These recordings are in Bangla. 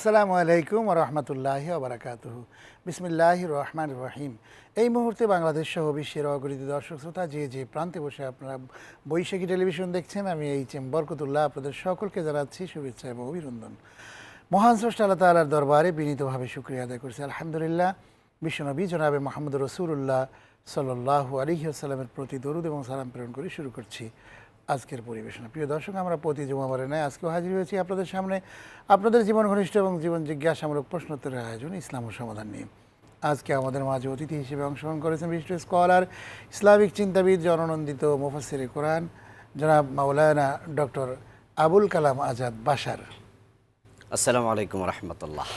আসসালামু আলাইকুম রহমতুল্লাহ বারাকাত বিসমিল্লাহ রহমান রহিম। এই মুহূর্তে বাংলাদেশ সহ বিশ্বের অগণিত দর্শক শ্রোতা যে যে প্রান্তে বসে আপনারা বৈশাখী টেলিভিশন দেখছেন, আমি এই চেম বরকতুল্লাহ আপনাদের সকলকে জানাচ্ছি শুভেচ্ছা এবং অভিনন্দন। মহান স্রষ্টা আল্লাহ তালার দরবারে বিনীতভাবে শুক্রিয়া আদায় করছি। আলহামদুলিল্লাহ, বিশ্বনবী জনাবে মোহাম্মদ রসুল্লাহ সাল্লাহু আলহি আসসালামের প্রতি দরুদ এবং সালাম প্রেরণ করে শুরু করছি। আজকের পরিবেশনা। প্রিয় দর্শক আমরা প্রতি জুমাবারে নয় আজকেও হাজির হয়েছি আপনাদের সামনে। আপনাদের জীবন ঘনিষ্ঠ এবং জীবন জিজ্ঞাসামূলক প্রশ্নোত্তরের আয়োজন ইসলাম ও সমাধান নিয়ে। আজকে আমাদের মাঝে অতিথি হিসেবে অংশগ্রহণ করেছেন বিশিষ্ট স্কলার ইসলামিক চিন্তাবিদ জননন্দিত মুফাসির কোরআন জনাব মাওলানা ডক্টর আবুল কালাম আজাদ বাসার আসসালামু আলাইকুম রহমতুল্লাহ।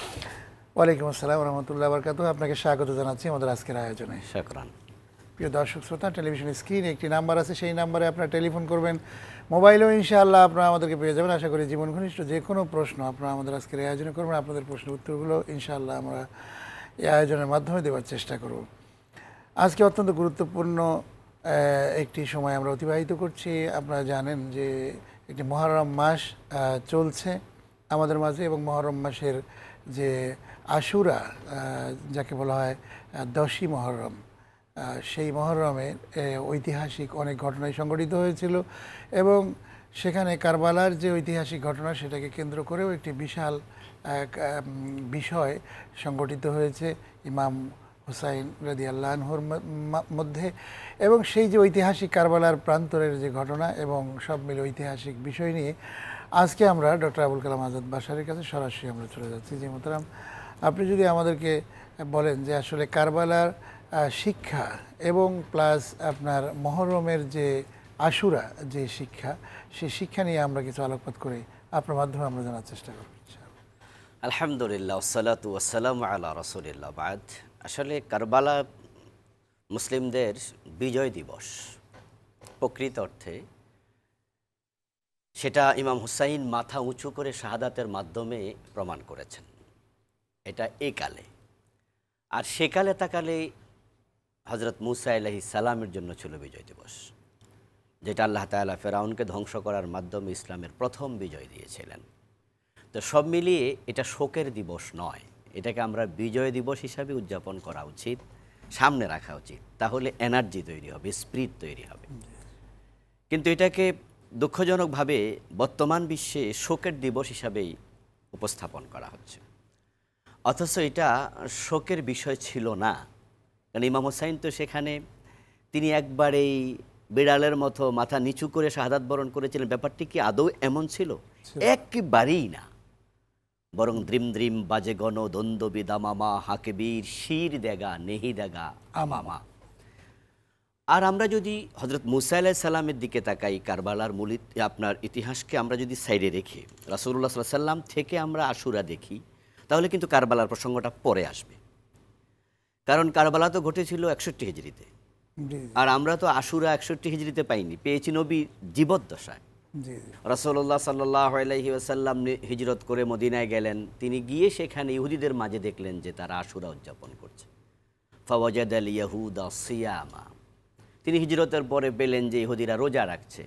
ওয়ালাইকুম আসসালাম রহমতুল্লাহ বরকাত আপনাকে স্বাগত জানাচ্ছি আমাদের আজকের আয়োজনে। শকরান। প্রিয় দর্শক শ্রোতা টেলিভিশন স্ক্রিনে একটি নাম্বার আছে, সেই নাম্বারে আপনারা টেলিফোন করবেন। মোবাইলেও ইনশাআল্লাহ আপনারা আমাদেরকে পেয়ে যাবেন। আশা করি জীবন ঘনিষ্ঠ যে কোনো প্রশ্ন আপনারা আমাদের আজকের আয়োজনে করবেন। আপনাদের প্রশ্নের উত্তরগুলো ইনশাআল্লাহ আমরা এই আয়োজনের মাধ্যমে দেওয়ার চেষ্টা করব। আজকে অত্যন্ত গুরুত্বপূর্ণ একটি সময় আমরা অতিবাহিত করছি। আপনারা জানেন যে একটি মহরম মাস চলছে আমাদের মাঝে এবং মহরম মাসের যে আশুরা যাকে বলা হয় দশই মহরম। সেই মহরমের ঐতিহাসিক অনেক ঘটনাই সংঘটিত হয়েছিল এবং সেখানে কারবালার যে ঐতিহাসিক ঘটনা সেটাকে কেন্দ্র করেও একটি বিশাল, এক বিষয় সংগঠিত হয়েছে ইমাম হুসাইন রাদি আল্লাহর মধ্যে এবং সেই যে ঐতিহাসিক কারবালার প্রান্তরের যে ঘটনা এবং সব মিলে ঐতিহাসিক বিষয় নিয়ে আজকে আমরা ডক্টর আবুল কালাম আজাদ বাসারের কাছে সরাসরি আমরা চলে যাচ্ছি। যে মোতারাম আপনি যদি আমাদেরকে বলেন যে আসলে কারবালার শিক্ষা এবং প্লাস আপনার মহরমের যে আশুরা যে শিক্ষা সেই শিক্ষা নিয়ে আমরা কিছু আলোকপাত করে আপনার মাধ্যমে আমরা জানার চেষ্টা করব আলহামদুলিল্লাহ সালাতু আসসালাম আল্লাহ রসুলিল্লাহ, বাদ। আসলে কারবালা মুসলিমদের বিজয় দিবস প্রকৃত অর্থে সেটা ইমাম হুসাইন মাথা উঁচু করে শাহাদাতের মাধ্যমে প্রমাণ করেছেন। এটা একালে। আর সেকালে তাকালে হজরত মুসা আলাহি সালামের জন্য ছিল বিজয় দিবস, যেটা আল্লাহ তাআলা ফেরাউনকে ধ্বংস করার মাধ্যমে ইসলামের প্রথম বিজয় দিয়েছিলেন। তো সব মিলিয়ে এটা শোকের দিবস নয়, এটাকে আমরা বিজয় দিবস হিসাবে উদযাপন করা উচিত, সামনে রাখা উচিত। তাহলে এনার্জি তৈরি হবে, স্পিরিট তৈরি হবে। কিন্তু এটাকে দুঃখজনকভাবে বর্তমান বিশ্বে শোকের দিবস হিসাবেই উপস্থাপন করা হচ্ছে। অথচ এটা শোকের বিষয় ছিল না। কারণ ইমাম হোসাইন তো সেখানে তিনি একবারেই বিড়ালের মতো মাথা নিচু করে শাহাদাত বরণ করেছিলেন। ব্যাপারটি কি আদৌ এমন ছিল? একেবারেই না। বরং দ্রিম দ্রিম বাজে গণ দ্বন্দ্ববি দামামা হাকেবীর শির দেগা নেহি দেগা আমামা আর আমরা যদি হজরত মুসা আলাহ সাল্লামের দিকে তাকাই কারবালার মূল আপনার ইতিহাসকে আমরা যদি সাইডে রেখে রাসুল্লাহ সাল্লাহ সাল্লাম থেকে আমরা আশুরা দেখি তাহলে কিন্তু কারবালার প্রসঙ্গটা পরে আসবে। কারণ কারবালা তো ঘটেছিল একষট্টি হিজড়িতে। আর আমরা তো আশুরা একষট্টি হিজড়িতে পাইনি পেয়েছি নবী জীবদ্দশায়। রসল্লাহ সাল্লাহ হিজরত করে মদিনায় গেলেন তিনি গিয়ে সেখানে ইহুদিদের মাঝে দেখলেন যে তারা আশুরা উদযাপন করছে। ফওয়াজাদ আল ইয়াহুদা সিয়ামা। তিনি হিজরতের পরে পেলেন যে ইহুদিরা রোজা রাখছে।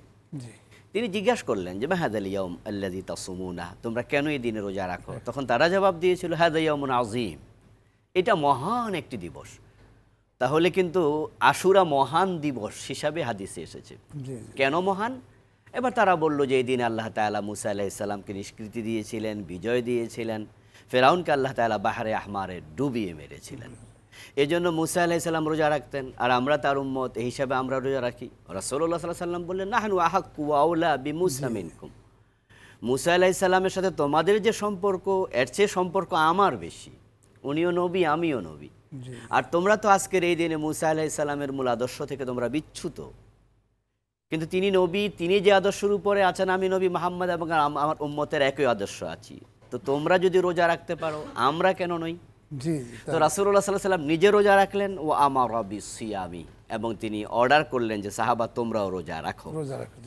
তিনি জিজ্ঞাসা করলেন যে মাহাদ আল ইয়ম আল্লাদি তাসুমুনা? তোমরা কেন এই দিনে রোজা রাখো? তখন তারা জবাব দিয়েছিল হাদ ইয়মুন আজিম এটা মহান একটি দিবস। তাহলে কিন্তু আশুরা মহান দিবস হিসাবে হাদিসে এসেছে। কেন মহান? এবার তারা বলল যে এই দিন আল্লাহ তাআলা মুসা আলাহ ইসলামকে নিষ্কৃতি দিয়েছিলেন বিজয় দিয়েছিলেন। ফেরাউনকে আল্লাহ তাআলা বাহারে আহমারে ডুবিয়ে মেরেছিলেন। এই জন্য মুসা আলাহ ইসলাম রোজা রাখতেন। আর আমরা তার উম্মত এই হিসাবে আমরা রোজা রাখি। রসল্লাহ সাল্লাহ সাল্লাম বললেন নাহানু আহাক্কু আউলা বি মুসা মিনকুম। মুসা আলাহ ইসলামের সাথে তোমাদের যে সম্পর্ক এর চেয়ে সম্পর্ক আমার বেশি। উনিও নবী আমিও নবী। আর তোমরা তো আজকের এই দিনে মুসা আলাহ ইসলামের মূল আদর্শ থেকে তোমরা বিচ্ছুত। কিন্তু তিনি নবী তিনি যে আদর্শের উপরে আছেন আমি নবী মোহাম্মদ এবং আমার উম্মতের একই আদর্শ আছি। তো তোমরা যদি রোজা রাখতে পারো আমরা কেন নই? তো রাসুল্লাহ সাল্লাহ সাল্লাম নিজে রোজা রাখলেন ও আমার রবি সিয়ামি এবং তিনি অর্ডার করলেন যে সাহাবা তোমরাও রোজা রাখো। রোজা রাখো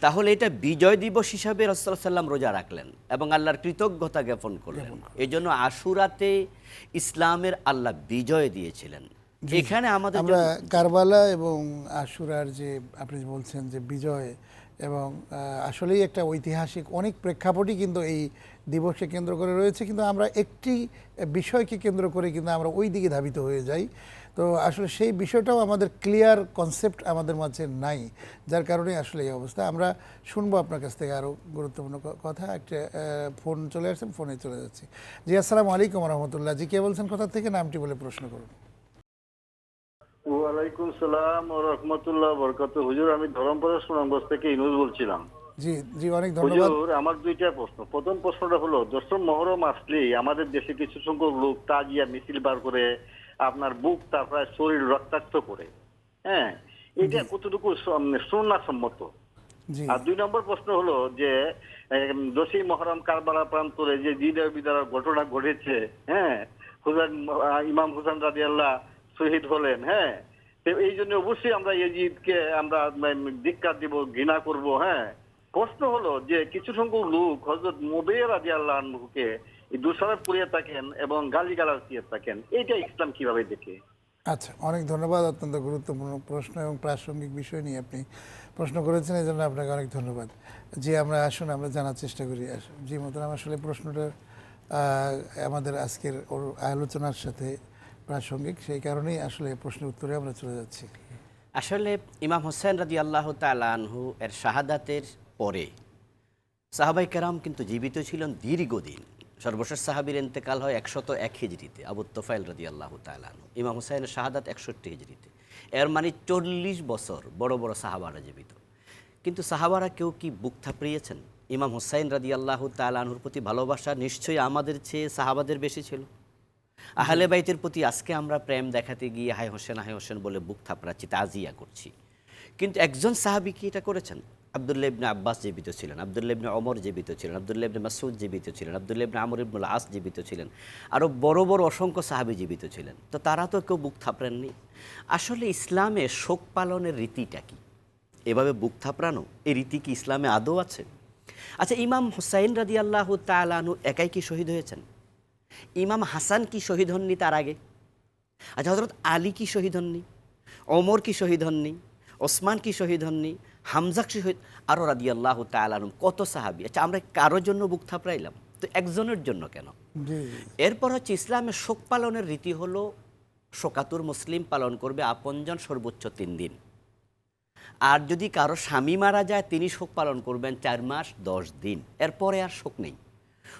তাহলে এটা বিজয় দিবস হিসাবে রসুল্লাহ সাল্লাম রোজা রাখলেন এবং আল্লাহর কৃতজ্ঞতা জ্ঞাপন করলেন। এই জন্য আশুরাতে ইসলামের আল্লাহ বিজয় দিয়েছিলেন। এখানে আমাদের আমরা কারবালা এবং আশুরার যে আপনি বলছেন যে বিজয় এবং আসলেই একটা ঐতিহাসিক অনেক প্রেক্ষাপটই কিন্তু এই দিবসকে কেন্দ্র করে রয়েছে, কিন্তু আমরা একটি বিষয়কে কেন্দ্র করে কিন্তু আমরা ওই দিকে ধাবিত হয়ে যাই। তো আসলে সেই বিষয়টাও আমাদের ক্লিয়ার কনসেপ্ট আমাদের মাঝে নাই, যার কারণে আসলে এই অবস্থা। আমরা শুনব আপনার কাছ থেকে আরও গুরুত্বপূর্ণ কথা। একটা ফোন চলে আসছেন ফোনে চলে যাচ্ছি। জি, আসসালামু আলাইকুম রহমতুল্লাহ। জি, কে বলছেন, কোথা থেকে? নামটি বলে প্রশ্ন করুন। ওয়ালাইকুম সালাম ও রহমতুল্লাহ বরকত। হুজুর, আমি ধরমপুরের সুনামগঞ্জ থেকে ইনুজ বলছিলাম। জি জি অনেক ধন্যবাদ। আমার দুইটা প্রশ্ন। প্রথম প্রশ্নটা হলো দশম মহরম আসলেই আমাদের দেশে কিছু সংখ্যক লোক তাজিয়া মিছিল বার করে আপনার বুক তারপরে শরীর রক্তাক্ত করে। হ্যাঁ এটা কতটুকু সম্মত আর দুই নম্বর প্রশ্ন হলো যে দোষী মহরম কারবালা প্রান্তরে যে দিনের বিদার ঘটনা ঘটেছে হ্যাঁ হুসেন ইমাম হুসেন রাজি আল্লাহ শহীদ হলেন হ্যাঁ এই জন্য অবশ্যই আমরা এজিদকে আমরা ধিক্কার দিব ঘৃণা করব হ্যাঁ। প্রশ্ন হলো যে কিছু সংখ্যক লোক হজরত মোবে রাজি আল্লাহ আনহুকে দোষারোপ করিয়ে থাকেন এবং গালি গালাজ দিয়ে থাকেন। এইটা ইসলাম কীভাবে দেখে? আচ্ছা অনেক ধন্যবাদ অত্যন্ত গুরুত্বপূর্ণ প্রশ্ন এবং প্রাসঙ্গিক বিষয় নিয়ে আপনি প্রশ্ন করেছেন এই জন্য আপনাকে অনেক ধন্যবাদ। যে আমরা আসুন আমরা জানার চেষ্টা করি। আসুন জি মতন আসলে প্রশ্নটা আমাদের আজকের ওর আলোচনার সাথে প্রাসঙ্গিক সেই কারণেই আসলে প্রশ্নের উত্তরে আমরা চলে যাচ্ছি। আসলে ইমাম হোসেন রাজি আল্লাহ তালানহু এর শাহাদাতের পরে। সাহাবাই কেরাম কিন্তু জীবিত ছিলেন দীর্ঘদিন। সর্বশেষ সাহাবির ইন্তেকাল হয় একশত এক হিজড়িতে, আবু তোফাইল রাজি আল্লাহ তালানহু ইমাম হোসেনের শাহাদাত একষট্টি হিজড়িতে। এর মানে চল্লিশ বছর বড় বড় সাহাবারা জীবিত। কিন্তু সাহাবারা কেউ কি বুক থাপড়িয়েছেন? ইমাম হুসাইন রাজি আল্লাহ তালানহুর প্রতি ভালোবাসা নিশ্চয়ই আমাদের চেয়ে সাহাবাদের বেশি ছিল? আহলে বাইতের প্রতি আজকে আমরা প্রেম দেখাতে গিয়ে হায় হোসেন হায় হোসেন বলে বুক থাপড়াচ্ছি, তাজিয়া করছি। কিন্তু একজন সাহাবি কি এটা করেছেন? আবদুল্লাহ ইবনে আব্বাস জীবিত ছিলেন, আবদুল্লাহ ইবনে অমর জীবিত ছিলেন, আবদুল্লাহ ইবনে মাসুদ জীবিত ছিলেন, আবদুল্লাহ ইবনে আমর ইবনুল আস জীবিত ছিলেন আরও বড় বড় অসংখ্য সাহাবি জীবিত ছিলেন। তো তারা তো কেউ বুক থাপড়েননি। আসলে ইসলামে শোক পালনের রীতিটা কি? এভাবে বুক থাপড়ানো? এই রীতি কি ইসলামে আদৌ আছে? আচ্ছা ইমাম হুসাইন রাদি আল্লাহ তালানু একাই কি শহীদ হয়েছেন? ইমাম হাসান কি শহীদ হননি তার আগে? আচ্ছা হজরত আলী কি শহীদ হননি? অমর কি শহীদ হননি? ওসমান কি শহীদ হননি? হামজা কি শহীদ আরও রাদি আল্লাহ তালানুম কত সাহাবি? আচ্ছা আমরা কারোর জন্য বুক থাপড়াইলাম? তো একজনের জন্য কেন? এরপর হচ্ছে ইসলামের শোক পালনের রীতি হলো শোকাতুর মুসলিম পালন করবে আপনজন সর্বোচ্চ তিন দিন। আর যদি কারও স্বামী মারা যায় তিনি শোক পালন করবেন চার মাস দশ দিন। এরপরে আর শোক নেই।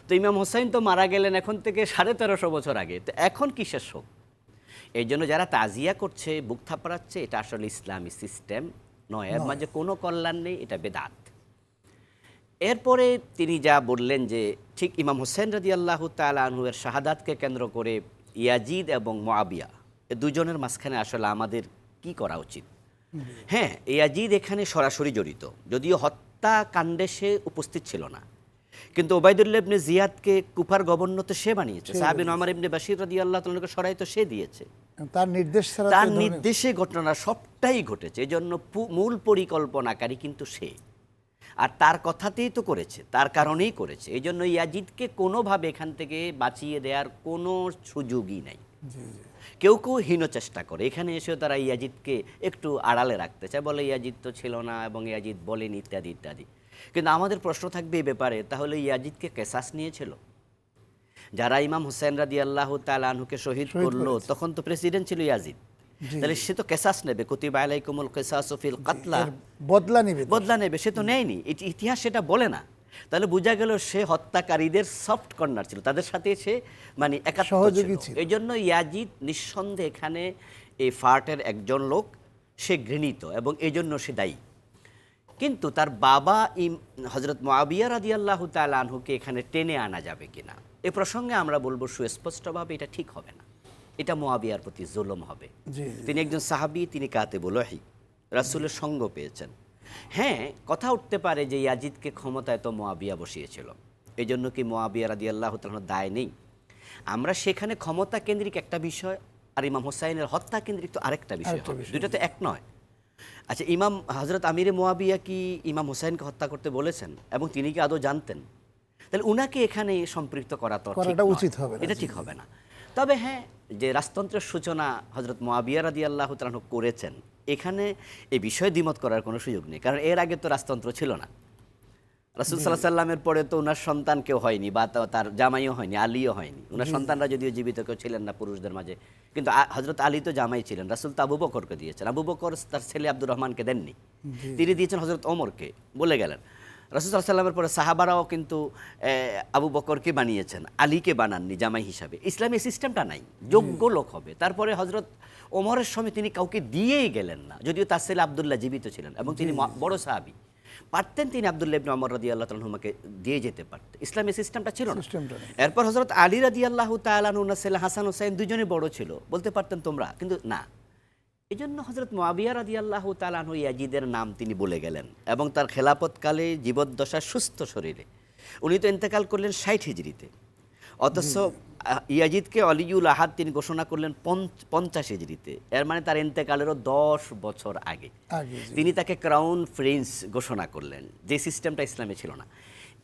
তো ইমাম হোসাইন তো মারা গেলেন এখন থেকে সাড়ে তেরোশো বছর আগে। তো এখন কিসের শোক? এই জন্য যারা তাজিয়া করছে বুক থাপড়াচ্ছে এটা আসলে ইসলামী সিস্টেম নয় এর মাঝে কোনো কল্যাণ নেই এটা বেদাত। এরপরে তিনি যা বললেন যে ঠিক ইমাম হোসেন রাজি আল্লাহ তালুয়ের শাহাদাতকে কেন্দ্র করে ইয়াজিদ এবং মোয়াবিয়া এ দুজনের মাঝখানে আসলে আমাদের কি করা উচিত? হ্যাঁ ইয়াজিদ এখানে সরাসরি জড়িত যদিও হত্যাকাণ্ডে সে উপস্থিত ছিল না। কিন্তু ওবায়দুল্লাহ ইবনে জিয়াদকে কুফার গভর্নর তো সে বানিয়েছে। সাহাবিন আমার ইবনে বাশির রাজি আল্লাহ তালকে সরাই তো সে দিয়েছে। তার নির্দেশ ছাড়া তার নির্দেশে ঘটনা সবটাই ঘটেছে এই জন্য মূল পরিকল্পনাকারী কিন্তু সে। আর তার কথাতেই তো করেছে তার কারণেই করেছে এই জন্য ইয়াজিদকে কোনোভাবে এখান থেকে বাঁচিয়ে দেওয়ার কোনো সুযোগই নাই। কেউ কেউ হীন চেষ্টা করে এখানে এসেও তারা ইয়াজিদকে একটু আড়ালে রাখতে চায় বলে ইয়াজিদ তো ছিল না এবং ইয়াজিদ বলেন ইত্যাদি ইত্যাদি। কিন্তু আমাদের প্রশ্ন থাকবে এই ব্যাপারে। তাহলে ইয়াজিদকে কেসাস নিয়েছিল? যারা ইমাম হুসেন রাদি আল্লাহ তালুকে শহীদ শহীদ করল তখন তো প্রেসিডেন্ট ছিল ইয়াজিদ। তাহলে সে তো কেসাস নেবে কুতিবা আলাইকুমুল কেসাস ফিল কাতলা। বদলা নিবে। বদলা নেবে সে তো নেয়নি। ইতিহাস সেটা বলে না। তাহলে বোঝা গেল সে হত্যাকারীদের সফট কর্নার ছিল। তাদের সাথে সে মানে সহযোগী ছিল। ছিল। এই জন্য ইয়াজিদ নিঃসন্দেহে এখানে এই ফার্টের একজন লোক সে ঘৃণিত এবং এই জন্য সে দায়ী। কিন্তু তার বাবা ইম হজরত মোয়াবিয়া রাদি আল্লাহ আনহুকে এখানে টেনে আনা যাবে কিনা? এ প্রসঙ্গে আমরা বলব সুস্পষ্টভাবে এটা ঠিক হবে না। এটা মোয়াবিয়ার প্রতি জুলুম হবে। তিনি একজন সাহাবি তিনি কাতে বলহি রাসুলের সঙ্গ পেয়েছেন। হ্যাঁ কথা উঠতে পারে যে ইয়াজিদকে ক্ষমতায় তো মোয়াবিয়া বসিয়েছিল। এই জন্য কি মোয়াবিয়া রাদি আল্লাহ দায় নেই? আমরা সেখানে ক্ষমতা কেন্দ্রিক একটা বিষয় আর ইমাম হোসাইনের হত্যা কেন্দ্রিক তো আরেকটা বিষয়, দুটো তো এক নয়। আচ্ছা ইমাম হজরত আমিরে মোয়াবিয়া কি ইমাম হুসাইনকে হত্যা করতে বলেছেন? এবং তিনি কি আদৌ জানতেন? তাহলে উনাকে এখানে সম্পৃক্ত করা তো। উচিত হবে এটা ঠিক হবে না। তবে হ্যাঁ যে রাজতন্ত্রের সূচনা হজরত মোয়াবিয়া রাদি আল্লাহ তালাহ করেছেন এখানে এ বিষয়ে দ্বিমত করার কোনো সুযোগ নেই কারণ এর আগে তো রাজতন্ত্র ছিল না। রাসুল সাল্লাহ সাল্লামের পরে তো ওনার সন্তান কেউ হয়নি বা তার জামাইও হয়নি আলীও হয়নি। ওনার সন্তানরা যদিও জীবিত কেউ ছিলেন না পুরুষদের মাঝে। কিন্তু হজরত আলী তো জামাই ছিলেন রাসুল তো আবু বকরকে দিয়েছেন। আবু বকর তার ছেলে আব্দুর রহমানকে দেননি। তিনি দিয়েছেন হজরত ওমরকে বলে গেলেন। রাসুল সাল্লামের পরে সাহাবারাও কিন্তু আবু বকরকে বানিয়েছেন আলীকে বানাননি জামাই হিসাবে। ইসলামী সিস্টেমটা নাই যোগ্য লোক হবে। তারপরে হজরত ওমরের সময় তিনি কাউকে দিয়েই গেলেন না। যদিও তার ছেলে আবদুল্লাহ জীবিত ছিলেন এবং তিনি বড় সাহাবি। পারতেন তিনি আবদুল্লাহ ইবনে ওমর রাদি আল্লাহ তালহুমাকে দিয়ে যেতে পারতেন ইসলামী সিস্টেমটা ছিল না। এরপর হজরত আলী রাদি আল্লাহ তালানুনা ছেলে হাসান হোসেন দুজনে বড় ছিল। বলতে পারতেন তোমরা কিন্তু না। এই জন্য হজরত মোয়াবিয়া রাদি আল্লাহ তালানু ইয়াজিদের নাম তিনি বলে গেলেন এবং তার খেলাপতকালে জীবদ্দশা সুস্থ শরীরে। উনি তো ইন্তেকাল করলেন ষাট হিজড়িতে। অথচ ইয়াজিদকে অলিউল আহাদ তিনি ঘোষণা করলেন পঞ্চ- পঞ্চাশ হিজড়িতে। এর মানে তার ইন্তেকালেরও দশ বছর আগে। তিনি তাকে ক্রাউন প্রিন্স ঘোষণা করলেন যে সিস্টেমটা ইসলামে ছিল না।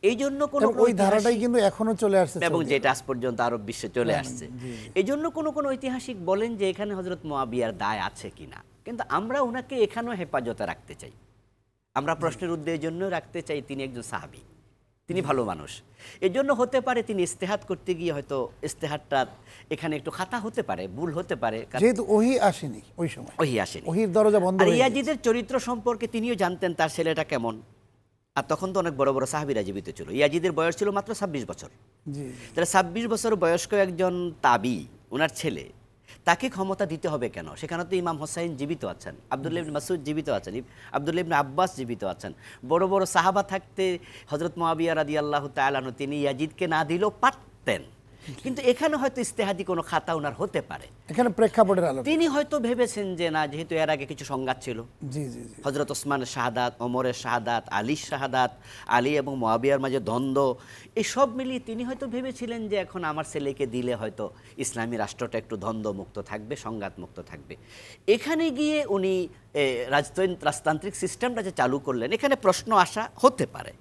এই জন্য কোনো ওই ধারাটাই কিন্তু এখনও চলে আসছে এবং যেটা আজ পর্যন্ত আরব বিশ্বে চলে আসছে। এই জন্য কোনো কোনো ঐতিহাসিক বলেন যে এখানে হজরত মোয়াবিয়ার দায় আছে কিনা। কিন্তু আমরা ওনাকে এখানেও হেফাজতে রাখতে চাই। আমরা প্রশ্নের উদ্দেশ্যের জন্য রাখতে চাই তিনি একজন সাহাবি। তিনি ভালো মানুষ। এর জন্য হতে পারে তিনি ইস্তেহাত করতে গিয়ে হয়তো ইস্তেহাতটা এখানে একটু খাতা হতে পারে ভুল হতে পারে যেহেতু ওহি আসেনি ওই সময়। ওহি আসেনি। ওহির দরজা বন্ধ আর ইয়াজিদের চরিত্র সম্পর্কে তিনিও জানতেন তার ছেলেটা কেমন। আর তখন তো অনেক বড় বড় সাহাবিরা জীবিত ছিল। ইয়াজিদের বয়স ছিল মাত্র ছাব্বিশ বছর। তাহলে ছাব্বিশ বছর বয়স্ক একজন তাবি ওনার ছেলে তাকে ক্ষমতা দিতে হবে কেন? সেখানে তো ইমাম হোসাইন জীবিত আছেন, আবদুল্লাহ মাসুদ জীবিত আছেন আবদুল্লাহ ইবনে আব্বাস জীবিত আছেন। বড় বড় সাহাবা থাকতে হজরত মাবিয়া রাদি আল্লাহ তালানো তিনি ইয়াজিদকে না দিলেও পারতেন। কিন্তু এখানে হয়তো ইস্তেহাদি কোনো খাতা ওনার হতে পারে। এখানে প্রেক্ষাপটের আলো তিনি হয়তো ভেবেছেন যে না যেহেতু এর আগে কিছু সংঘাত ছিল। জি জি হজরত ওসমানের শাহাদাত ওমরের শাহাদাত আলীর শাহাদাত আলী এবং মোয়াবিয়ার মাঝে দ্বন্দ্ব এসব মিলিয়ে তিনি হয়তো ভেবেছিলেন যে এখন আমার ছেলেকে দিলে হয়তো ইসলামী রাষ্ট্রটা একটু দ্বন্দ্বমুক্ত থাকবে সংঘাতমুক্ত থাকবে। এখানে গিয়ে উনি রাজতান্ত্রিক সিস্টেমটা যে চালু করলেন এখানে প্রশ্ন আসা হতে পারে,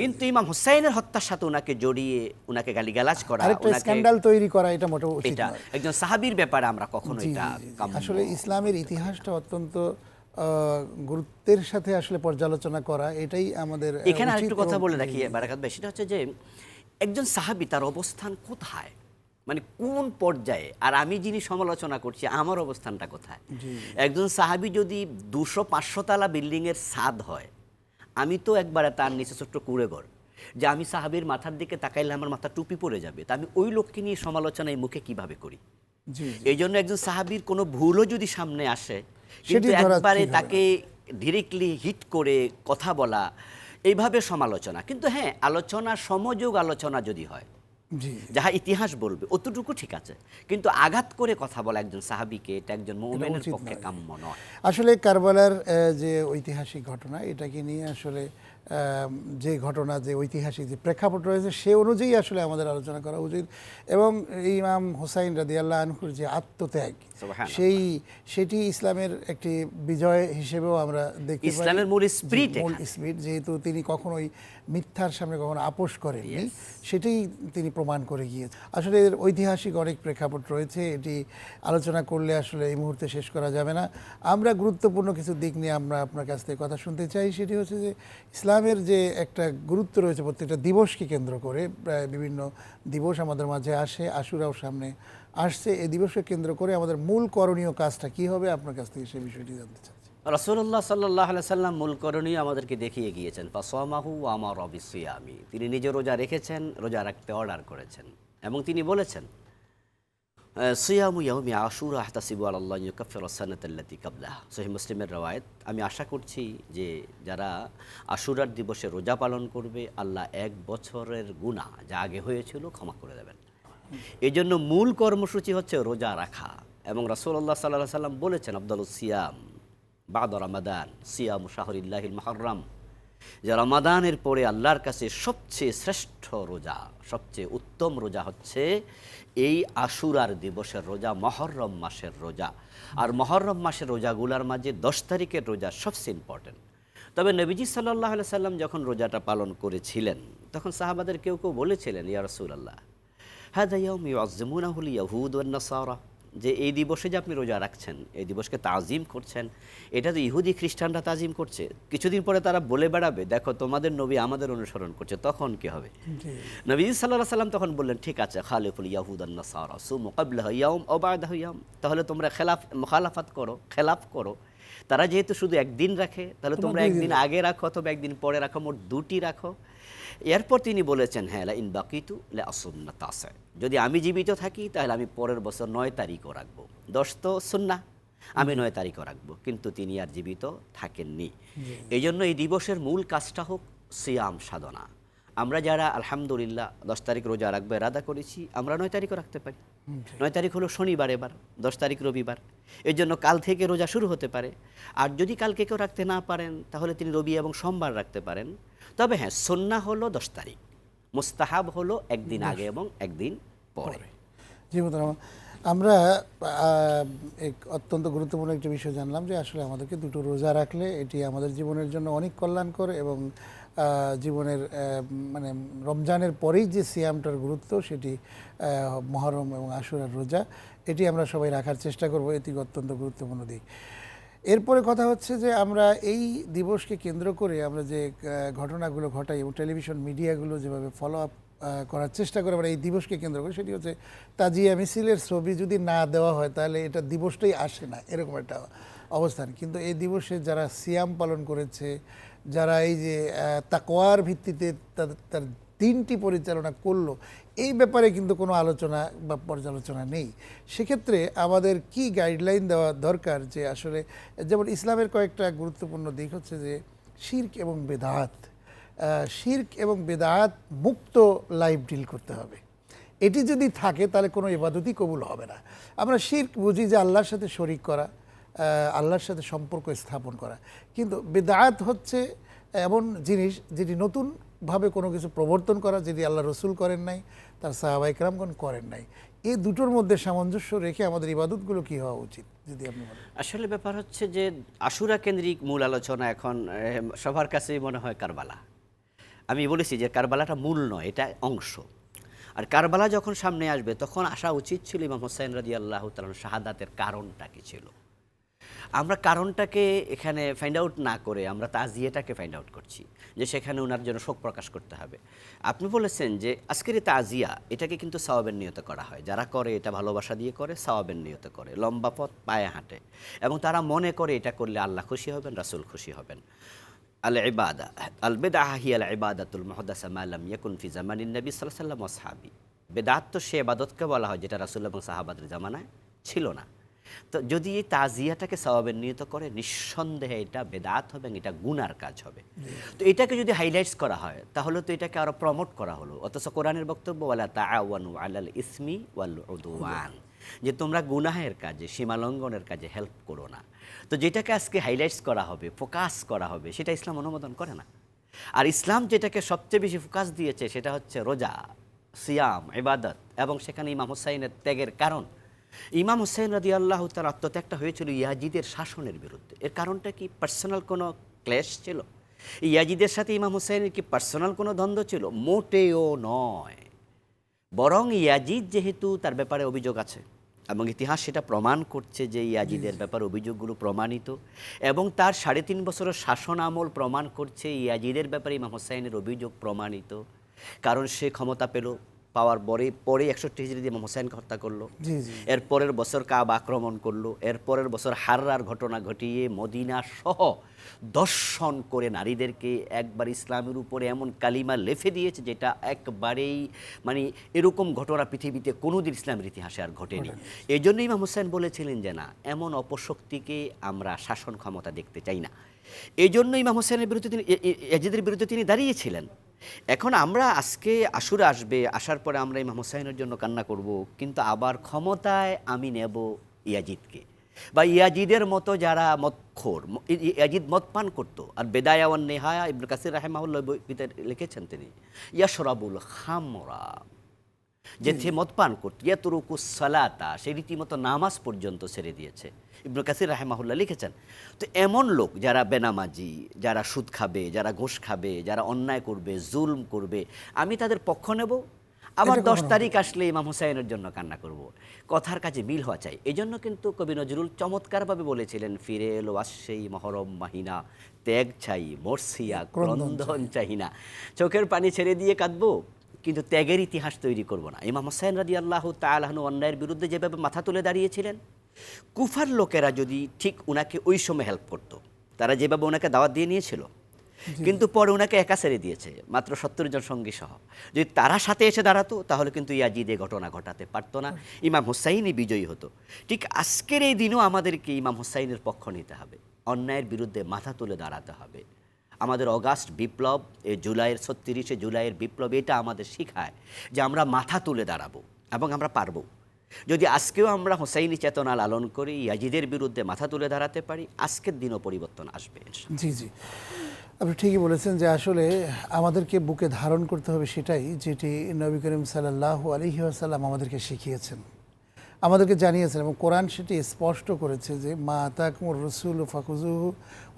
কিন্তু ইমাম হুসাইনের হত্যার সাথে ওনাকে জড়িয়ে ওনাকে গালিগালাজ করা স্ক্যান্ডাল তৈরি করা এটা মোটেও উচিত এটা একজন সাহাবীর ব্যাপারে আমরা কখনো এটা আসলে ইসলামের ইতিহাসটা অত্যন্ত গুরুত্বের সাথে আসলে পর্যালোচনা করা এটাই আমাদের এখানে আরেকটু কথা বলে রাখি বারাকাত ভাই সেটা হচ্ছে যে একজন সাহাবি তার অবস্থান কোথায়? মানে কোন পর্যায়ে? আর আমি যিনি সমালোচনা করছি আমার অবস্থানটা কোথায়? একজন সাহাবি যদি দুশো পাঁচশো তালা বিল্ডিং এর ছাদ হয় আমি তো একবারে তার নিচে ছোট্ট কুড়ে ঘর যে আমি সাহাবির মাথার দিকে তাকাইলে আমার মাথা টুপি পড়ে যাবে তা আমি ওই লোককে নিয়ে সমালোচনা এই মুখে কীভাবে করি? এই জন্য একজন সাহাবির কোনো ভুলও যদি সামনে আসে সেটি কিন্তু একবারে। তাকে ডিরেক্টলি হিট করে কথা বলা এইভাবে সমালোচনা। কিন্তু হ্যাঁ আলোচনা সমযোগ আলোচনা যদি হয় যাহা ইতিহাস বলবে অতটুকু ঠিক আছে। কিন্তু আঘাত করে কথা বলা একজন সাহাবিকে এটা একজন মৌমেনের পক্ষে কাম্য নয়। আসলে কারবালার যে ঐতিহাসিক ঘটনা এটাকে নিয়ে আসলে যে ঘটনা যে ঐতিহাসিক যে প্রেক্ষাপট রয়েছে সে অনুযায়ী আসলে আমাদের আলোচনা করা উচিত। এবং ইমাম হোসাইন রাদি আল্লাহ আনহুর যে আত্মত্যাগ সেই সেটি ইসলামের একটি বিজয় হিসেবেও আমরা দেখতে পাই। ইসলামের মূল জি, মূল স্পিরিট যেহেতু তিনি কখনোই মিথ্যার সামনে কখনো আপোষ করেননি। সেটাই তিনি প্রমাণ করে গিয়েছে আসলে এর ঐতিহাসিক অনেক প্রেক্ষাপট রয়েছে এটি আলোচনা করলে আসলে এই মুহূর্তে শেষ করা যাবে না। আমরা গুরুত্বপূর্ণ কিছু দিক নিয়ে আমরা আপনার কাছ থেকে কথা শুনতে চাই সেটি হচ্ছে যে ইসলামের যে একটা গুরুত্ব রয়েছে প্রত্যেকটা দিবসকে কেন্দ্র করে প্রায় বিভিন্ন দিবস আমাদের মাঝে আসে আশুরাও সামনে আসছে। এই দিবসকে কেন্দ্র করে আমাদের মূল করণীয় কাজটা কি হবে আপনার কাছ থেকে সেই বিষয়টি জানতে চাচ্ছি রসুল্লাহ সাল্লাহ সাল্লাম মূল করণীয় আমাদেরকে দেখিয়ে গিয়েছেন, ফাসমাহু আমার অবিসিয়ামি তিনি নিজে রোজা রেখেছেন, রোজা রাখতে অর্ডার করেছেন। এবং তিনি বলেছেন সিয়ামু ইয়াউমি আশুরা আহতাসিবু আল্লাহ ইউকাফির সানাতাল্লাতি কাবলাহ। সহি মুসলিমের রওয়ায়ত, আমি আশা করছি যে যারা আশুরার দিবসে রোজা পালন করবে, আল্লাহ এক বছরের গুনাহ যা আগে হয়েছিল ক্ষমা করে দেবেন। এই জন্য মূল কর্মসূচি হচ্ছে রোজা রাখা। এবং রাসূলুল্লাহ সাল্লাহ সাল্লাম বলেছেন আব্দুল সিয়াম বাদ রমাদান, সিয়াম শাহরুল্লাহ মহরম যে রমাদানের পরে আল্লাহর কাছে সবচেয়ে শ্রেষ্ঠ রোজা, সবচেয়ে উত্তম রোজা হচ্ছে এই আশুরার দিবসের রোজা, মহরম মাসের রোজা। আর মহরম মাসের রোজাগুলার মাঝে দশ তারিখের রোজা সবচেয়ে ইম্পর্টেন্ট তবে নবীজি সাল্লাহ সাল্লাম যখন রোজাটা পালন করেছিলেন, তখন সাহাবাদের কেউ কেউ বলেছিলেন ইয়ারসুল আল্লাহ হ্যাঁ দাইয়া ইয়াজমুনাহুল ইয়াহুদ নাসারা যে এই দিবসে যে আপনি রোজা রাখছেন এই দিবসকে তাজিম করছেন এটা তো ইহুদি খ্রিস্টানরা তাজিম করছে। কিছুদিন পরে তারা বলে বেড়াবে দেখো তোমাদের নবী আমাদের অনুসরণ করছে তখন কি হবে? নবী সাল্লাহ সাল্লাম তখন বললেন ঠিক আছে খালিফুল ইয়াহুদান নাসারা সুম কাবলাহ ইয়াউম ও বাদাহ তাহলে তোমরা খেলাফ মুখালাফাত করো খেলাফ করো। তারা যেহেতু শুধু একদিন রাখে তাহলে তোমরা একদিন আগে রাখো অথবা একদিন পরে রাখো মোট দুটি রাখো। এরপর তিনি বলেছেন হ্যাঁ ইন বাকিতু লা আসুন্না তাসা যদি আমি জীবিত থাকি তাহলে আমি পরের বছর নয় তারিখও রাখব। দশ তো সুন্না আমি নয় তারিখও রাখব কিন্তু তিনি আর জীবিত থাকেননি। এই জন্য এই দিবসের মূল কাজটা হোক সিয়াম সাধনা। আমরা যারা আলহামদুলিল্লাহ দশ তারিখ রোজা রাখব এরাদা করেছি আমরা নয় তারিখও রাখতে পারি। নয় তারিখ হলো শনিবার এবার দশ তারিখ রবিবার। এর জন্য কাল থেকে রোজা শুরু হতে পারে। আর যদি কালকে কেউ রাখতে না পারেন তাহলে তিনি রবি এবং সোমবার রাখতে পারেন। তবে হ্যাঁ সন্না হলো দশ তারিখ। মুস্তাহাব হলো একদিন আগে এবং একদিন পরে। জি মোহতারাম আমরা এক অত্যন্ত গুরুত্বপূর্ণ একটি বিষয় জানলাম যে আসলে আমাদেরকে দুটো রোজা রাখলে এটি আমাদের জীবনের জন্য অনেক কল্যাণকর এবং জীবনের মানে রমজানের পরেই যে সিয়ামটার গুরুত্ব সেটি মহরম এবং আশুরার রোজা, এটি আমরা সবাই রাখার চেষ্টা করব এটি অত্যন্ত গুরুত্বপূর্ণ দিক। এরপরে কথা হচ্ছে যে আমরা এই দিবসকে কেন্দ্র করে আমরা যে ঘটনাগুলো ঘটাই এবং টেলিভিশন মিডিয়াগুলো যেভাবে ফলো আপ করার চেষ্টা করে আমরা এই দিবসকে কেন্দ্র করে সেটি হচ্ছে তাজিয়া মিছিলের ছবি যদি না দেওয়া হয় তাহলে এটা দিবসটাই আসে না এরকম একটা অবস্থান। কিন্তু এই দিবসে যারা সিয়াম পালন করেছে যারা এই যে আহ, তাকওয়ার ভিত্তিতে তার দিনটি পরিচালনা করল এই ব্যাপারে কিন্তু কোনো আলোচনা বা পর্যালোচনা নেই। সেক্ষেত্রে আমাদের কি গাইডলাইন দেওয়া দরকার যে আসলে যেমন ইসলামের কয়েকটা গুরুত্বপূর্ণ দিক হচ্ছে যে শির্ক এবং বেদাত। শির্ক এবং বেদাত মুক্ত লাইফ ডিল করতে হবে। এটি যদি থাকে, তাহলে কোনো ইবাদতই কবুল হবে না। আমরা শির্ক বুঝি যে আল্লাহর সাথে শরিক করা আল্লাহর সাথে সম্পর্ক স্থাপন করা। কিন্তু বেদায়াত হচ্ছে এমন জিনিস যেটি নতুনভাবে কোনো কিছু প্রবর্তন করা যেটি আল্লাহ রসুল করেন নাই, তার সাহাবাই কেরামগণ করেন নাই। এই দুটোর মধ্যে সামঞ্জস্য রেখে আমাদের ইবাদতগুলো কী হওয়া উচিত, যদি আপনি আসলে ব্যাপার হচ্ছে যে আশুরা কেন্দ্রিক মূল আলোচনা এখন সবার কাছেই মনে হয় কারবালা। আমি বলেছি যে কারবালাটা মূল নয়, এটা অংশ। আর কারবালা যখন সামনে আসবে, তখন আসা উচিত ছিল ইমাম হোসাইন রাজি আল্লাহ তালন শাহাদাতের কারণটা কি ছিল? আমরা কারণটাকে এখানে ফাইন্ড আউট না করে আমরা তাজিয়াটাকে ফাইন্ড আউট করছি, যে সেখানে ওনার জন্য শোক প্রকাশ করতে হবে। আপনি বলেছেন যে আজকের এই তাজিয়া, এটাকে কিন্তু সওয়াবের নিয়ত করা হয়। যারা করে, এটা ভালোবাসা দিয়ে করে, সওয়াবের নিয়ত করে। লম্বা পথ, পায়ে হাঁটে। এবং তারা মনে করে এটা করলে আল্লাহ খুশি হবেন, রাসুল খুশি হবেন। আল ইবাদা আল বেদা হি আল ইবাদাতুল মহদাসা মালাম ইয়াকুন ফি জামানিন নবী সাল্লাল্লাহু আলাইহি ওয়াসাল্লাম বেদাত তো সে ইবাদতকে বলা হয়, যেটা রাসূল এবং সাহাবাদের জামানায় ছিল না। তো যদি এই তাজিয়াটাকে সওয়াবের নিয়ত করে, নিঃসন্দেহে এটা বেদাত হবে এবং এটা গুনার কাজ হবে। তো এটাকে যদি হাইলাইটস করা হয়, তাহলে তো এটাকে আরও প্রমোট করা হলো। অথচ কোরআনের বক্তব্য, ওয়ালা তাআওয়ানু আলাল ইসমি ওয়াল উদওয়ান। যে তোমরা গুনাহের কাজে, সীমালঙ্ঘনের কাজে হেল্প করো না। তো যেটাকে আজকে হাইলাইটস করা হবে ফোকাস করা হবে, সেটা ইসলাম অনুমোদন করে না। আর ইসলাম যেটাকে সবচেয়ে বেশি ফোকাস দিয়েছে, সেটা হচ্ছে রোজা, সিয়াম, ইবাদত এবং সেখানে ইমাম হুসাইনের ত্যাগের কারণ। ইমাম হুসাইন রাদি আল্লাহ তার আত্মত্যাগটা হয়েছিল ইয়াজিদের শাসনের বিরুদ্ধে। এর কারণটা কি? পার্সোনাল কোনো ক্লেশ ছিল? ইয়াজিদের সাথে ইমাম হুসাইনের কি পার্সোনাল কোনো দ্বন্দ্ব ছিল? মোটেও নয়। বরং ইয়াজিদ যেহেতু তার ব্যাপারে অভিযোগ আছে। এবং ইতিহাস সেটা প্রমাণ করছে যে ইয়াজিদের ব্যাপার অভিযোগগুলো প্রমাণিত এবং তার সাড়ে তিন বছরের শাসন আমল প্রমাণ করছে ইয়াজিদের ব্যাপারে ইমাম হোসাইনের অভিযোগ প্রমাণিত। কারণ সে ক্ষমতা পেল পাওয়ার পরে পরে একষট্টি হিজড়ি দিয়ে ইমাম হোসাইনকে হত্যা করল জি জি এর পরের বছর কাব আক্রমণ করল এর পরের বছর হাররার ঘটনা ঘটিয়ে মদিনা সহ দর্শন করে নারীদেরকে একবার ইসলামের উপরে এমন কালিমা লেফে দিয়েছে যেটা একবারেই মানে এরকম ঘটনা পৃথিবীতে কোনোদিন ইসলামের ইতিহাসে আর ঘটেনি এই জন্যই ইমাম হোসেন বলেছিলেন যে না এমন অপশক্তিকে আমরা শাসন ক্ষমতা দেখতে চাই না এই জন্য ইমাম হোসেনের বিরুদ্ধে তিনি এজিদের বিরুদ্ধে তিনি দাঁড়িয়েছিলেন এখন আমরা আজকে আশুরা আসবে আসার পরে আমরা ইমাম হোসাইনের জন্য কান্না করব কিন্তু আবার ক্ষমতায় আমি নেব ইয়াজিদকে। বা ইয়াজিদের মতো যারা মদখোর ম- ই- ই- ইয়াজিদ মদ পান করতো আর বেদায়াওয়ান নেহায়া ইবনুল কাসির রাহেমাউল্লাহ বইতে লিখেছেন তিনি ইয়াশরাবুল খামরা যে মদ পান করতো ইয়াতরুকু সালাতা সে রীতিমতো নামাজ পর্যন্ত ছেড়ে দিয়েছে। ইবনুল কাসির রাহেমাহুল্লাহ লিখেছেন। তো এমন লোক যারা বেনামাজি যারা সুদ খাবে যারা ঘোষ খাবে যারা অন্যায় করবে জুলম করবে আমি তাদের পক্ষ নেব? আবার দশ তারিখ আসলে ইমাম হুসাইনের জন্য কান্না করব। কথার কাজে মিল হওয়া চাই। এই জন্য কিন্তু কবি নজরুল চমৎকারভাবে বলেছিলেন ফিরে এলো আসেই মহরম মাহিনা ত্যাগ চাই মর্সিয়া ক্রন্দন চাহিনা। চোখের পানি ছেড়ে দিয়ে কাঁদবো কিন্তু ত্যাগের ইতিহাস তৈরি করব না। ইমাম হোসাইন রাজি আল্লাহ তালাহনু অন্যায়ের বিরুদ্ধে যেভাবে মাথা তুলে দাঁড়িয়েছিলেন কুফার লোকেরা যদি ঠিক ওনাকে ওই সময় হেল্প করতো তারা যেভাবে ওনাকে দাওয়াত দিয়ে নিয়েছিল কিন্তু পরে ওনাকে একা ছেড়ে দিয়েছে মাত্র সত্তর জন সঙ্গী সহ। যদি তারা সাথে এসে দাঁড়াতো তাহলে কিন্তু ইয়াজিদে ঘটনা ঘটাতে পারতো না ইমাম হুসাইনই বিজয়ী হতো। ঠিক আজকের এই দিনও আমাদেরকে ইমাম হুসাইনের পক্ষ নিতে হবে। অন্যায়ের বিরুদ্ধে মাথা তুলে দাঁড়াতে হবে। আমাদের অগাস্ট বিপ্লব এই জুলাইয়ের ছত্রিশে জুলাইয়ের বিপ্লব এটা আমাদের শিখায় যে আমরা মাথা তুলে দাঁড়াবো এবং আমরা পারব। যদি আজকেও আমরা হোসাইনি চেতনা লালন করি, ইয়াজিদের বিরুদ্ধে মাথা তুলে দাঁড়াতে পারি, আজকের দিনও পরিবর্তন আসবে জি জি। আপনি ঠিকই বলেছেন যে আসলে আমাদেরকে বুকে ধারণ করতে হবে সেটাই যেটি নবী করিম সাল্লাহ আলহিহাসাল্লাম আমাদেরকে শিখিয়েছেন। আমাদেরকে জানিয়েছেন এবং কোরআন সেটি স্পষ্ট করেছে যে মা তাকুমুর রসুল ফাকুজুহু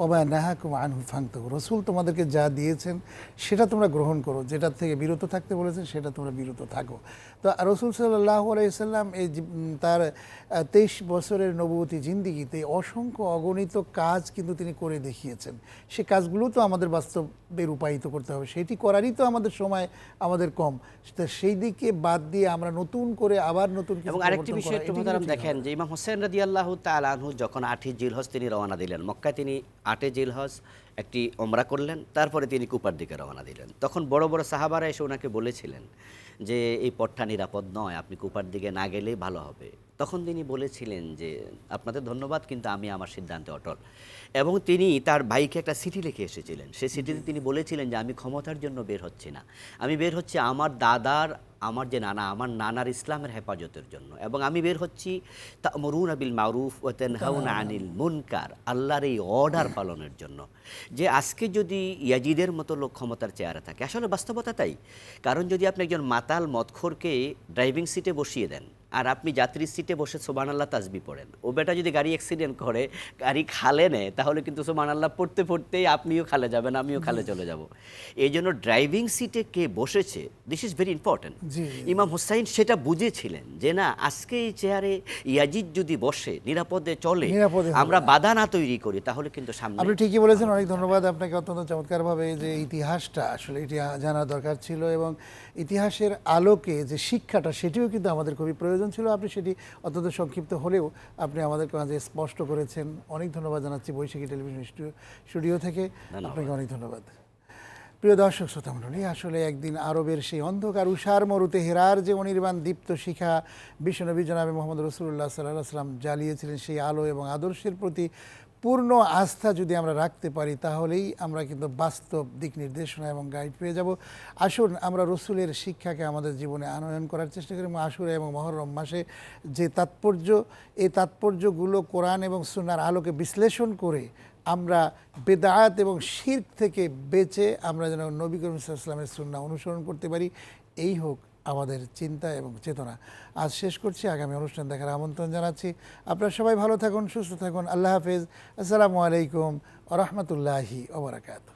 ওবা নাহাকুম আনহু ফাংতহু রসুল তোমাদেরকে যা দিয়েছেন সেটা তোমরা গ্রহণ করো। যেটা থেকে বিরত থাকতে বলেছেন সেটা তোমরা বিরত থাকো। তো রসুল সাল্লাহ আলাইসাল্লাম এই তার তেইশ বছরের নবতী জিন্দিগিতে অসংখ্য অগণিত কাজ কিন্তু তিনি করে দেখিয়েছেন। সে কাজগুলো তো আমাদের বাস্তবে রূপায়িত করতে হবে। সেটি করারই তো আমাদের সময় আমাদের কম। তা সেই দিকে বাদ দিয়ে আমরা নতুন করে আবার নতুন এবং আরেকটি বিষয় একটু দেখেন যে ইমাম হোসেন রাজি আল্লাহ তালানহু যখন আটই জিলহজ তিনি রওনা দিলেন মক্কায় তিনি আটে জিলহজ একটি ওমরা করলেন তারপরে তিনি কুপার দিকে রওনা দিলেন। তখন বড় বড় সাহাবারা এসে ওনাকে বলেছিলেন যে এই পথটা নিরাপদ নয় আপনি কুপার দিকে না গেলেই ভালো হবে। তখন তিনি বলেছিলেন যে আপনাদের ধন্যবাদ কিন্তু আমি আমার সিদ্ধান্তে অটল। এবং তিনি তার ভাইকে একটা চিঠি লিখে এসেছিলেন। সেই চিঠিতে তিনি বলেছিলেন যে, আমি ক্ষমতার জন্য বের হচ্ছি না। আমি বের হচ্ছি আমার দাদার, আমার যে নানা, আমার নানার ইসলামের হেফাজতের জন্য। এবং আমি বের হচ্ছি তা মরুন আবিল মারুফ ও তেনহাউন আনিল মুনকার, আল্লাহর এই অর্ডার পালনের জন্য। যে আজকে যদি ইয়াজিদের মতো লোক ক্ষমতার চেয়ারে থাকে, আসলে বাস্তবতা তাই। কারণ যদি আপনি একজন মাতাল মদখোরকে ড্রাইভিং সিটে বসিয়ে দেন আর আপনি যাত্রীর সিটে বসে সোবান আল্লাহ তাজবি পড়েন। ও বেটা যদি গাড়ি অ্যাক্সিডেন্ট করে গাড়ি খালে নেয় তাহলে কিন্তু সোবান আল্লাহ পড়তে পড়তেই আপনিও খালে যাবেন আমিও খালে চলে যাব। এই জন্য ড্রাইভিং সিটে কে বসেছে দিস ইজ ভেরি ইম্পর্ট্যান্ট ইমাম হুসাইন সেটা বুঝেছিলেন যে না আজকে এই চেয়ারে ইয়াজিদ যদি বসে নিরাপদে চলে নিরাপদে আমরা বাধা না তৈরি করি তাহলে কিন্তু সামনে আপনি ঠিকই বলেছেন অনেক ধন্যবাদ আপনাকে অত্যন্ত চমৎকারভাবে যে ইতিহাসটা আসলে এটি জানা দরকার ছিল এবং ইতিহাসের আলোকে যে শিক্ষাটা সেটিও কিন্তু আমাদের খুবই প্রয়োজন। ছিল আপনি সেটি অত্যন্ত সংক্ষিপ্ত হলেও আপনি আমাদের মাঝে স্পষ্ট করেছেন। অনেক ধন্যবাদ জানাচ্ছি বৈশাখী টেলিভিশন স্টুডিও- স্টুডিও থেকে। আপনাকে অনেক ধন্যবাদ। প্রিয় দর্শক শ্রোতা মণ্ডলী আসলে একদিন আরবের সেই অন্ধকার উষার মরুতে হেরার যে অনির্বাণ দীপ্ত শিখা বিশ্বনবী জনাবে মোহাম্মদ রসুল্লাহ সাল্লাহ সাল্লাম জ্বালিয়েছিলেন সেই আলো এবং আদর্শের প্রতি পূর্ণ আস্থা যদি আমরা রাখতে পারি, তাহলেই আমরা কিন্তু বাস্তব দিক নির্দেশনা এবং গাইড পেয়ে যাব। আসুন, আমরা রসুলের শিক্ষাকে আমাদের জীবনে আনয়ন করার চেষ্টা করি এবং এবং মহরম মাসে যে তাৎপর্য, এই তাৎপর্যগুলো কোরআন এবং সুনার আলোকে বিশ্লেষণ করে আমরা বেদায়াত এবং শির্ক থেকে বেঁচে আমরা যেন নবী করিম ইসলামের সুন্না অনুসরণ করতে পারি। এই হোক আমাদের চিন্তা এবং চেতনা। আজ শেষ করছি, আগামী অনুষ্ঠান দেখার আমন্ত্রণ জানাচ্ছি। আপনারা সবাই ভালো থাকুন, সুস্থ থাকুন, আল্লাহ হাফেজ। আসসালামু আলাইকুম রহমতুল্লাহি ওবরাকাতু